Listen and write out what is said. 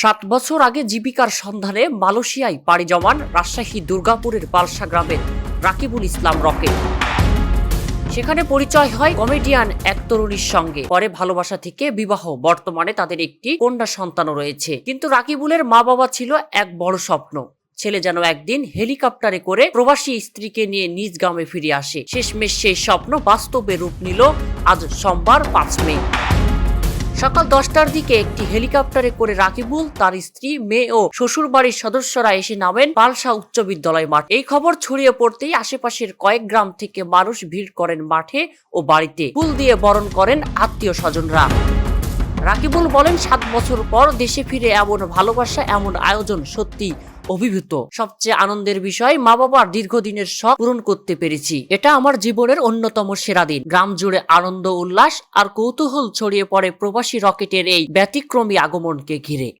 সাত বছর আগে জীবিকার সন্ধানে মালয়েশিয়ায় পাড়ি জমান রাজশাহী দুর্গাপুরের পালসা গ্রামের রাকিবুল ইসলাম রকেট। সেখানে পরিচয় হয় কমেডিয়ান এক তরুণীর সঙ্গে। পরে ভালোবাসা থেকে বিবাহ, বর্তমানে তাদের একটি কন্যা সন্তানও রয়েছে। কিন্তু রাকিবুলের মা বাবা ছিল এক বড় স্বপ্ন। ছেলে যেন একদিন হেলিকপ্টারে করে প্রবাসী স্ত্রীকে নিয়ে নিজ গ্রামে ফিরে আসে। শেষমেশ সেই স্বপ্ন বাস্তবে রূপ নিল আজ সোমবার পাঁচ মে। সকাল দশটার দিকে একটি হেলিকপ্টারে করে রাকিবুল, তার স্ত্রী, মেয়ে ও শ্বশুর বাড়ির সদস্যরা এসে নামেন পালসা উচ্চ বিদ্যালয় মাঠ। এই খবর ছড়িয়ে পড়তেই আশেপাশের কয়েক গ্রাম থেকে মানুষ ভিড় করেন মাঠে ও বাড়িতে। ফুল দিয়ে বরণ করেন আত্মীয় স্বজনরা। রাকিবুল বলেন, সাত বছর পর দেশে ফিরে এমন ভালোবাসা, এমন আয়োজন সত্যি অভিভূত। সবচেয়ে আনন্দের বিষয় মা বাবার দীর্ঘদিনের শখ পূরণ করতে পেরেছি। এটা আমার জীবনের অন্যতম সেরা দিন। গ্রাম জুড়ে আনন্দ, উল্লাস আর কৌতূহল ছড়িয়ে পড়ে প্রবাসী রকেটের এই ব্যতিক্রমী আগমনকে ঘিরে।